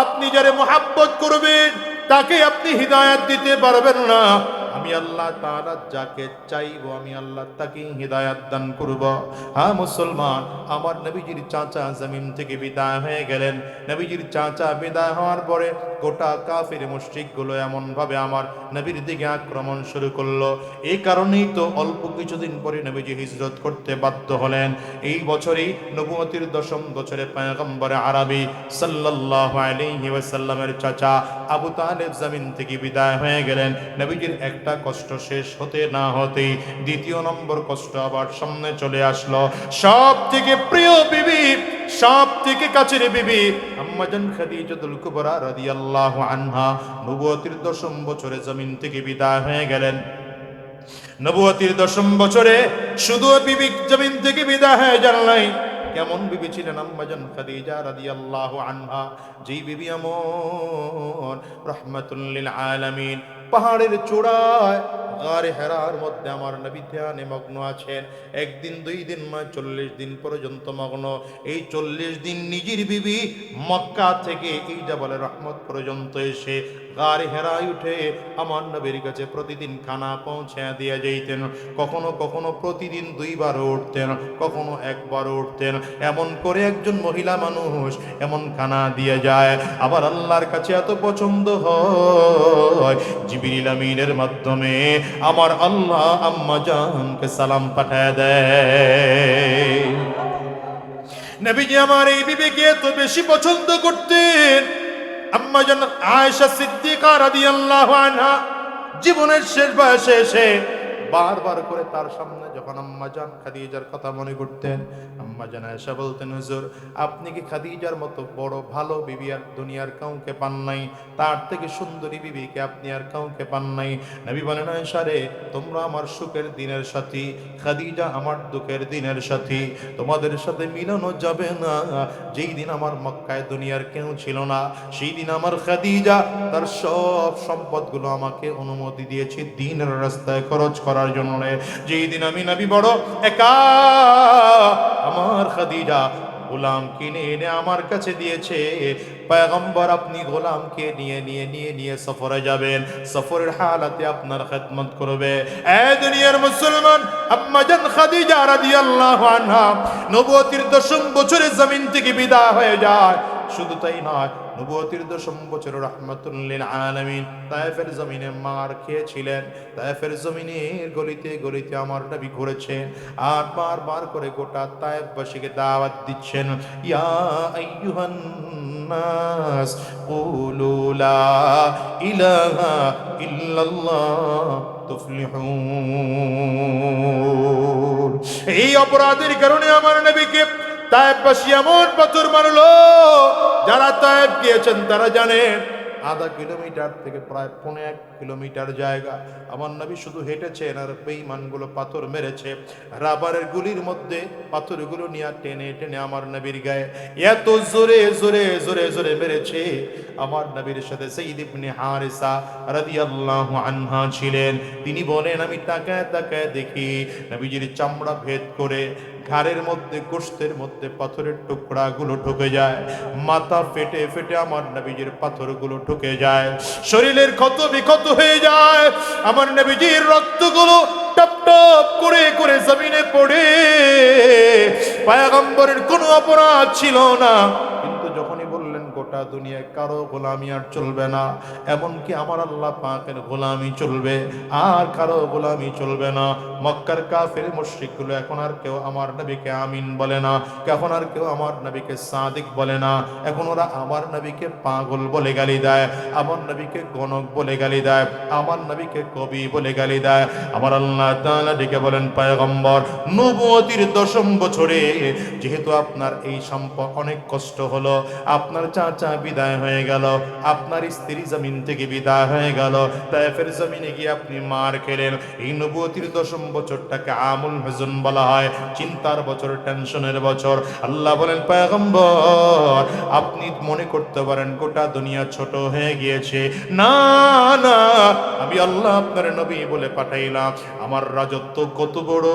আপনি যারা মোহাব্বত করবেন তাকে আপনি হৃদায়ত দিতে পারবেন না। আমি আল্লাহ তাআলা যাকে চাইব, আমি আল্লাহ তাকে হৃদায়ত দান করব। হ্যাঁ মুসলমান, আমার নবীজির চাচা জমিন থেকে বিদায় হয়ে গেলেন। নবীজির চাচা বিদায় হওয়ার পরে গোটা কাফের এমন ভাবে আমার নবীর দিকে আক্রমণ শুরু করল। এই কারণেই তো অল্প কিছুদিন পরে নবীজি হিজরত করতে বাধ্য হলেন। এই বছরই নবুয়তির দশম বছরে পয়গম্বর আরবি সাল্লাল্লাহু আলাইহি ওয়াসাল্লামের চাচা আবু তালেব জমিন থেকে বিদায় হয়ে গেলেন। নবীজির একটা কষ্ট শেষ হতে না হতেই দ্বিতীয় নম্বর কষ্ট আবার সামনে চলে আসলো। সব থেকে প্রিয় বিবি সব থেকে কাছের বিবি আম্মাজান খাদিজাতুল কুবরা রাদিয়াল্লাহু আনহা নবুয়তির দশম বছরে জমিন থেকে বিদায় হয়ে গেলেন। নবুয়তির দশম বছরে শুধু বিবি জমিন থেকে বিদায় হয়ে যান নাই। কেমন বিবি ছিলেন আম্মাজান খাদিজা রাদিয়াল্লাহু আনহা? যেই বিবি এমন রহমাতুল্লিল আলামিন পাহাড়ের চূড়ায়। গারে হেরার মধ্যে আমার নবী ধ্যানে মগ্ন আছেন। একদিন, দুই দিন নয়, চল্লিশ দিন পর্যন্ত মগ্ন। এই চল্লিশ দিন নিজের বিবি মক্কা থেকে এই জাবালে রহমত পর্যন্ত এসে গারে হেরায় উঠে আমার নবীর কাছে প্রতিদিন খানা পৌঁছে দিয়ে যাইতেন। কখনো কখনো প্রতিদিন দুইবার উঠতেন, কখনো একবার উঠতেন। এমন করে একজন মহিলা মানুষ এমন খানা দিয়ে যায়। আবার আল্লাহর কাছে এত পছন্দ হয় জিবিরিল আমিনের মাধ্যমে আমার আল্লাহ আম্মা জানকে সালাম পাঠায় দেয়। নবীজি আমার এই বিবেকে এত বেশি পছন্দ করতেন। আম্মা জান আয়েশা সিদ্দিকা রাদিয়াল্লাহু আনহা জীবনের শেষ বয়সে এসে বারবার করে তার সামনে যখন আম্মা জান খাদিজার কথা মনে করতেন, আম্মা জান আয়েশা বলতেন, হুজুর, আপনি কি খাদিজার মতো বড় ভালো বিবি আর দুনিয়ার কাউকে পান নাই? তার থেকে সুন্দরী বিবিকে আপনি আর কাউকে পান নাই? নবী বলেন আয়েশা রে তোমরা আমার সুখের দিনের সাথী, খাদিজা আমার দুঃখের দিনের সাথী, তোমাদের সাথে মিলানো যাবে না। যেই দিন আমার মক্কায় দুনিয়ার কেউ ছিল না, সেই দিন আমার খাদিজা তার সব সম্পদগুলো আমাকে অনুমতি দিয়েছে, দিনের রাস্তায় খরচ করার জন্য। যেই দিন আমি নবী বড়, একা আমার খাদিজা গোলাম কিনে এনে আমার কাছে দিয়েছে। পয়গম্বর আপনি গোলামকে নিয়ে নিয়ে নিয়ে নিয়ে সফরে যাবেন। সফরের হালাতে আপনার খেদমত করবে। এ দুনিয়ার মুসলমান আম্মাজান খাদিজা রাদিয়াল্লাহু আনহা, নবুয়তির দশম বছরে জমিন থেকে বিদায় হয়ে যায়। শুধু তাই নয় নবুয়তির দশম বছর রহমতুল্লিল আলামিন। তায়েফের জমিনে মার খেয়েছিলেন। তায়েফের জমিনের গলিতে গলিতে আমার নবী ঘুরেছেন। আর বারবার করে গোটা তায়েফবাসীকে দাওয়াত দিচ্ছেন। ইয়া আইয়ুহান নাস কুলু লা ইলাহা ইল্লাল্লাহ তুফলিহুন। এই অপরাধের কারণে আমার নবীকে তায়েববাসী এমন পাথর মারলো, যারা তায়েব গিয়েছেন, তারা জানেন আধা কিলোমিটার থেকে প্রায় পনেরো এক কিলোমিটার জায়গা। আমার নবী শুধু হেঁটেছেন আর বেইমানগুলো পাথর মেরেছে। রাবারের গুলির মধ্যে পাথরগুলো নিয়ে টেনে টেনে আমার নবীর গায়ে এত জোরে জোরে জোরে জোরে মেরেছে। আমার নবীর সাথে সেইদ ইবনে হারিসা রাদিয়াল্লাহু আনহা ছিলেন। তিনি বলেন, আমি তাকায় তাকায় দেখি নবীজির চামড়া ভেদ করে ঘাড়ের মধ্যে গোষ্ঠের মধ্যে পাথরের টুকরাগুলো ঢুকে যায়। মাথা ফেটে ফেটে আমার নবীজির পাথরগুলো ঢুকে যায়। শরীরের ক্ষত বিক্ষত হয়ে যায়। আমার নবীজির রক্তগুলো টপ টপ করে করে জমিনে পড়ে। পায়াগম্বরের কোনো অপরাধ ছিল না। গোটা দুনিয়ায় কারও গোলামি আর চলবে না, এমনকি আমার আল্লাহ পাকের গোলামি চলবে, আর কারও গোলামি চলবে না। মক্কার কাফের মুশরিকগুলো এখন আর কেউ আমার নবীকে আমিন বলে না, এখন আর কেউ আমার নবীকে সাদিক বলে না, এখন ওরা আমার নবীকে পাগল বলে গালি দেয়, আমার নবীকে গণক বলে গালি দেয়, আমার নবীকে কবি বলে গালি দেয়। আমার আল্লাহ তাআলা ডেকে বলেন, পয়গম্বর, নবুয়তির দশম বছরে যেহেতু আপনার এই সম্পদ অনেক কষ্ট হলো, আপনার চাচা বিদায় হয়ে গেল। আপনার স্ত্রী জমিন থেকে বিদায় হয়ে গেল। তাইফের জমিনে গিয়ে আপনি মার খেলেন। এই নবুয়তির দশম বছরটাকে আমুল হুজন বলা হয়। চিন্তার বছর, টেনশনের বছর। আল্লাহ বলেন, পয়গম্বর, আপনি মনে করতে পারেন গোটা দুনিয়া ছোট হয়ে গিয়েছে। না না, আমি আল্লাহ আপনার নবী বলে পাঠাইলাম। আমার রাজত্ব কত বড়?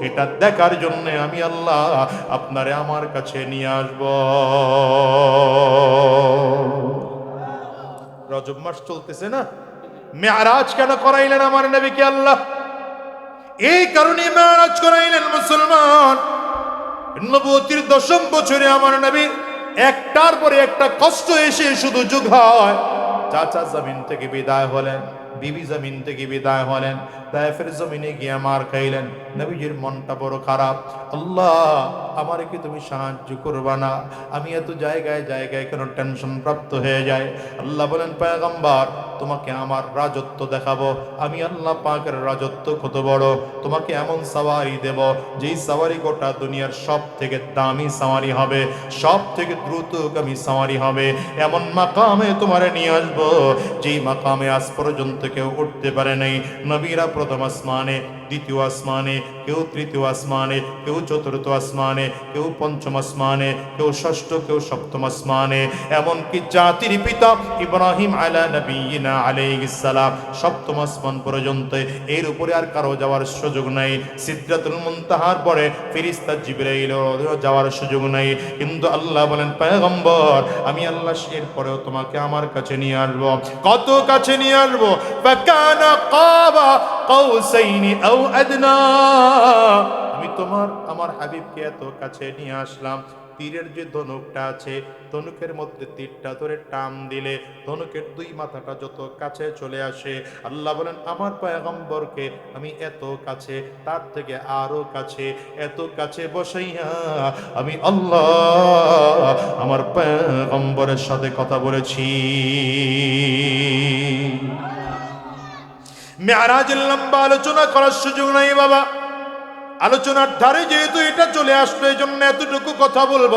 এটা দেখার জন্য আমি আল্লাহ আপনারে আমার কাছে নিয়ে আসব। রজব মাস চলতেছে না? মেয়ারাজ কেন করাইলেন আমার নবীকে আল্লাহ? এই কারণে মেয়ারাজ করাইলেন মুসলমান। নবতির দশম বছরে আমার নবীর একটার পরে একটা কষ্ট এসে শুধু যুগ হয়। চাচা জমিন থেকে বিদায় হলেন। বিবি জমিন থেকে বিদায় হলেন, তাইফের জমিনে গিয়ে মার খাইলেন। নবীজির মনটা বড় খারাপ। আল্লাহ, আমার কি তুমি সাহায্য করবা না? আমি এত জায়গায় জায়গায় কেন টেনশন প্রাপ্ত হয়ে যায় আল্লাহ বলেন, পায়গম্বার, তোমাকে আমার রাজত্ব দেখাবো। আমি আল্লাহ পাকের রাজত্ব কত বড়? তোমাকে এমন সাওয়ারি দেব, যেই সাওয়ারি গোটা দুনিয়ার সব থেকে দামি সাওয়ারি হবে সব থেকে দ্রুতগামী সাওয়ারি হবে। এমন মাকামে তোমারে নিয়ে আসব, যেই মাকামে আজ পর্যন্ত কেউ উঠতে পারে নাই নবীরা প্রথম আসমানে দ্বিতীয় আসমানে, কেউ তৃতীয় আসমানে, কেউ চতুর্থ আসমানে, কেউ পঞ্চম আসমানে, কেউ ষষ্ঠ, কেউ সপ্তম আসমানে। এমনকি জাতির পিতা ইব্রাহিম আলা নবীনা আলাইহিস সালাম সপ্তম আসমান পর্যন্ত এর উপরে আর কারও যাওয়ার সুযোগ নাই। সিদ্রাতুল মুনতাহার পরে ফেরেশতা জিবরাইল যাওয়ার সুযোগ নাই। কিন্তু আল্লাহ বলেন, পয়গম্বর, আমি আল্লাহ এর পরেও তোমাকে আমার কাছে নিয়ে আসব। কত কাছে নিয়ে আসব? ফাকানা কাবা আমি তোমার, আমার হাবিবকে এত কাছে নিয়ে আসলাম। তীরের যে ধনুকটা আছে, ধনুকের মধ্যে তীরটা ধরে টান দিলে ধনুকের দুই মাথাটা যত কাছে চলে আসে, আল্লাহ বলেন, আমার পয়গম্বরকে আমি এত কাছে, তার থেকে আরও কাছে, এত কাছে বসাইয়া আমি আল্লাহ আমার পয়গম্বরের সাথে কথা বলেছি। মেয়ারাজের লম্বা আলোচনা করার সুযোগ নাই বাবা। আলোচনার ধারে যেহেতু এটা চলে আসলো এই জন্য এতটুকু কথা বলব।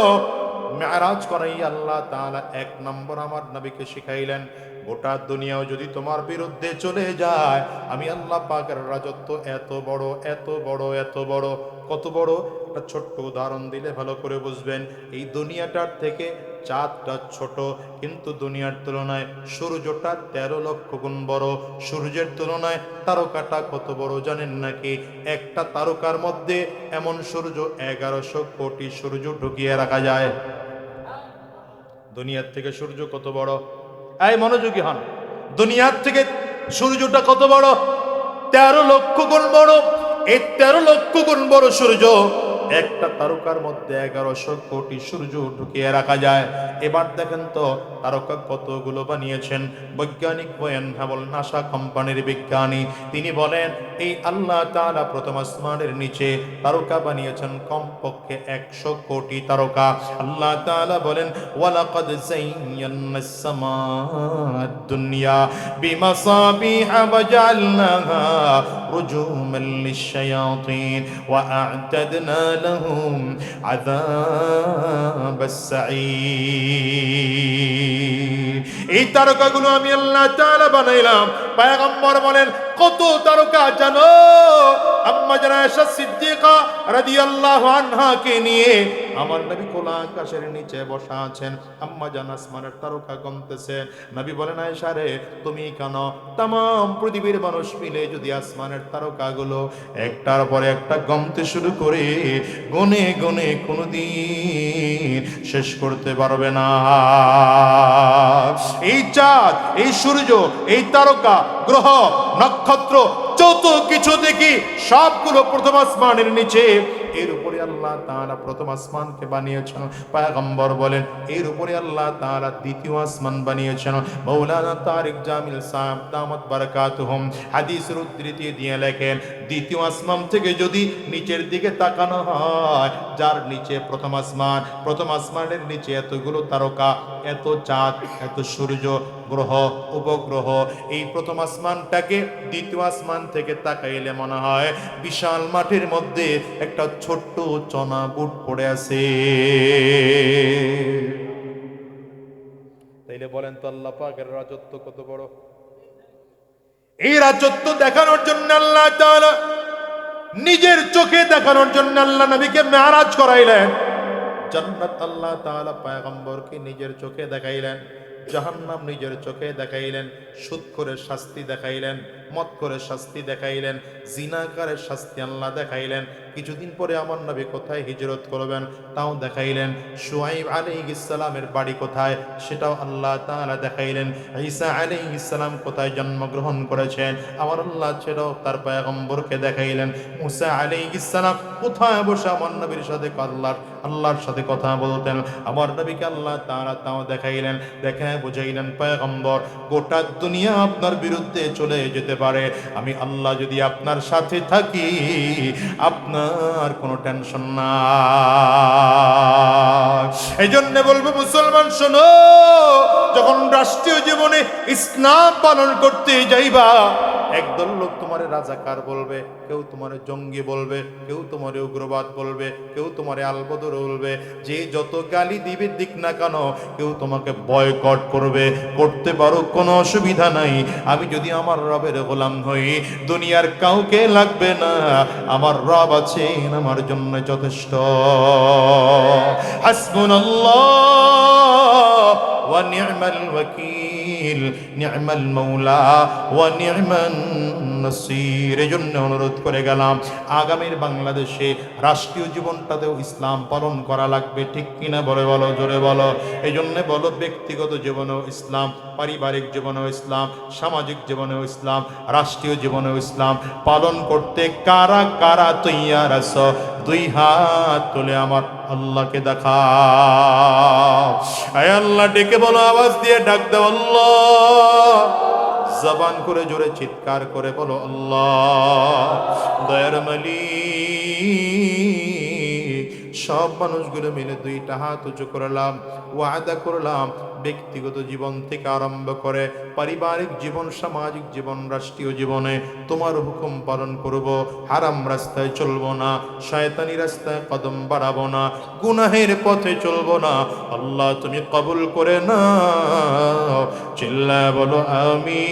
মেয়ারাজ করাই আল্লাহ তাহলে এক নম্বর আমার নবীকে শিখাইলেন। গোটা দুনিয়াও যদি তোমার বিরুদ্ধে চলে যায়, আমি আল্লাহ পাকের রাজত্ব এত বড় এত বড় এত বড়। কত বড়? একটা ছোট্ট উদাহরণ দিলে ভালো করে বুঝবেন। এই দুনিয়াটার থেকে চাঁদটা ছোট, কিন্তু দুনিয়ার তুলনায় সূর্যটা তেরো লক্ষ গুণ বড়। সূর্যের তুলনায় তারকাটা কত বড় জানেন নাকি? একটা তারকার মধ্যে এমন সূর্য এগারোশো কোটি সূর্য ঢুকিয়ে রাখা যায়। দুনিয়ার থেকে সূর্য কত বড়? এই মনোযোগী হন। দুনিয়ার থেকে সূর্যটা কত বড়? তেরো লক্ষ গুণ বড়। এই তেরো লক্ষ গুণ বড় সূর্য একটা তারকার মধ্যে এগারোশো কোটি সূর্য ঢুকিয়ে রাখা যায়। এবার দেখেন তো, তারকা কতগুলো বানিয়েছেন। বৈজ্ঞানিক বয়ান হাবল নাসা কোম্পানির বিজ্ঞানী। তিনি বলেন, এই আল্লাহ তালা প্রথম আসমানের নিচে তারকা বানিয়েছেন কমপক্ষে একশো কোটি তারকা। আল্লাহ তাআলা বলেন, ওয়ালাকাদ দুনিয়া বিমাসাবিহা ওয়াজআলনাহা রুজুমান লিশ-শায়াতিন ওয়া আ'তাদনা عذاب السعير. এই তারকাগুলো আমি আল্লাহ তাআলা বানাইলাম। পয়গম্বর বলেন, কত তারকা জানো? আম্মা জানা সিদ্দিকা রাদিয়াল্লাহু আনহাকে নিয়ে আমার নবী খোলা আকাশের নিচে বসা আছেন। আম্মা জান আসমানের তারকা গমতেছেন নবী বলেন, আয়েশা তুমি কেন? তাম পৃথিবীর মানুষ মিলে যদি আসমানের তারকাগুলো একটার পরে একটা গমতে শুরু করে, গনে গনে কোনোদিন শেষ করতে পারবে না। এই চাঁদ, এই সূর্য, এই তারকা, গ্রহ, নক্ষত্র, যত কিছু দেখি, সবগুলো প্রথম আসমানের নিচে এর উপরে আল্লাহ তাআলা প্রথম আসমানকে বানিয়েছেন। পয়গম্বর বলেন, এর উপরে আল্লাহ তাআলা দ্বিতীয় আসমান বানিয়েছেন। মাওলানা তারিক জামিল সাহেব দামাত বারাকাতুহুম হাদিসের উদ্ধৃতি দিয়ে লেখেন, দ্বিতীয় আসমান থেকে যদি নিচের দিকে তাকানো হয়, যার নিচে প্রথম আসমান, প্রথম আসমানের নিচে এতগুলো তারকা, এত চাঁদ, এত সূর্য, গ্রহ, উপগ্রহ, এই প্রথম আসমানটাকে দ্বিতীয় আসমান থেকে তাকাইলে মনে হয় বিশাল মাঠের মধ্যে একটা ছোট্ট চনা বুট পড়ে আছে। তাইলে বলেন তো আল্লাহ পাকের রাজত্ব কত বড়? এই রাজত্ব দেখানোর জন্য আল্লাহ তাআলা নিজের চোখে দেখানোর জন্য আল্লাহ নবীকে মেয়ারাজ করাইলেন। জান্নাত আল্লাহ তাআলা পয়গম্বরকে নিজের চোখে দেখাইলেন, জাহান্নাম নিজের চোখে দেখাইলেন, সুদ করে শাস্তি দেখাইলেন। মত করে শাস্তি দেখাইলেন, জিনাকারের শাস্তি আল্লাহ দেখাইলেন। কিছুদিন পরে আমার নবী কোথায় হিজরত করবেন তাও দেখাইলেন। সুয়াইব আলাইহিসসালামের বাড়ি কোথায় সেটাও আল্লাহ তাআলা দেখাইলেন। ঈসা আলাইহিসসালাম কোথায় জন্মগ্রহণ করেছেন আমার আল্লাহ সেটাও তার পয়গম্বরকে দেখাইলেন। মুসা আলাইহিসসালাম কোথায় বসে আমার নবীর সাথে আল্লাহর আল্লাহর সাথে কথা বলতেন। আমার নবীকে আল্লাহ তাআলা তাও দেখাইলেন দেখায় বুঝাইলেন, পয়গম্বর, গোটা দুনিয়া আপনার বিরুদ্ধে চলে যেতে পারে, আমি আল্লাহ যদি আপনার সাথে থাকি, আপনার কোনো টেনশন না। এই জন্যে বলব, মুসলমান শোনো, যখন রাষ্ট্রীয় জীবনে ইসলাম পালন করতে যাইবা একদল লোক তোমারে রাজাকার বলবে, কেউ তোমারে জঙ্গি বলবে, কেউ তোমারে উগ্রবাদ বলবে, কেউ তোমারে আলবদর বলবে। যে যত গালি দিবে দিক না কেন, কেউ তোমাকে বয়কট করবে। করতে পারো কোনো অসুবিধা নাই। আমি যদি আমার রবের গোলাম হই, দুনিয়ার কাউকে লাগবে না। আমার রব আছেন, আমার জন্য যথেষ্ট। হাসবুনাল্লাহ, ওয়া নি'মাল ওয়াকিল। নি'মাল মাওলা ওয়া নি'মান নাসির। জন্য অনুরোধ করে গেলাম, আগামীর বাংলাদেশে রাষ্ট্রীয় জীবনটাতেও ইসলাম পালন করা লাগবে। ঠিক কিনা বলে বলো, জোরে বলো। এই জন্য বলো, ব্যক্তিগত জীবনেও ইসলাম, পারিবারিক জীবনেও ইসলাম, সামাজিক জীবনেও ইসলাম, রাষ্ট্রীয় জীবনেও ইসলাম পালন করতে কারা কারা তৈয়ার আছো? দুই হাত তুলে আমার আল্লাহকে দেখা আয় আল্লাহ, ডেকে বলো, আওয়াজ দিয়ে ডাক দাও, আল্লাহ। জবান করে জোরে চিৎকার করে বলো, আল্লাহ। দয়ার মালিক সব মানুষগুলো মিলে দুইটা হাত উঁচু করলাম, ওয়াদা করলাম, ব্যক্তিগত জীবন থেকে আরম্ভ করে পারিবারিক জীবন, সামাজিক জীবন, রাষ্ট্রীয় জীবনে তোমার হুকুম পালন করব। হারাম রাস্তায় চলবো না, শয়তানি রাস্তায় কদম বাড়াবো না, গুনাহের পথে চলবো না। আল্লাহ তুমি কবুল করে না চিল্লা বলো আমি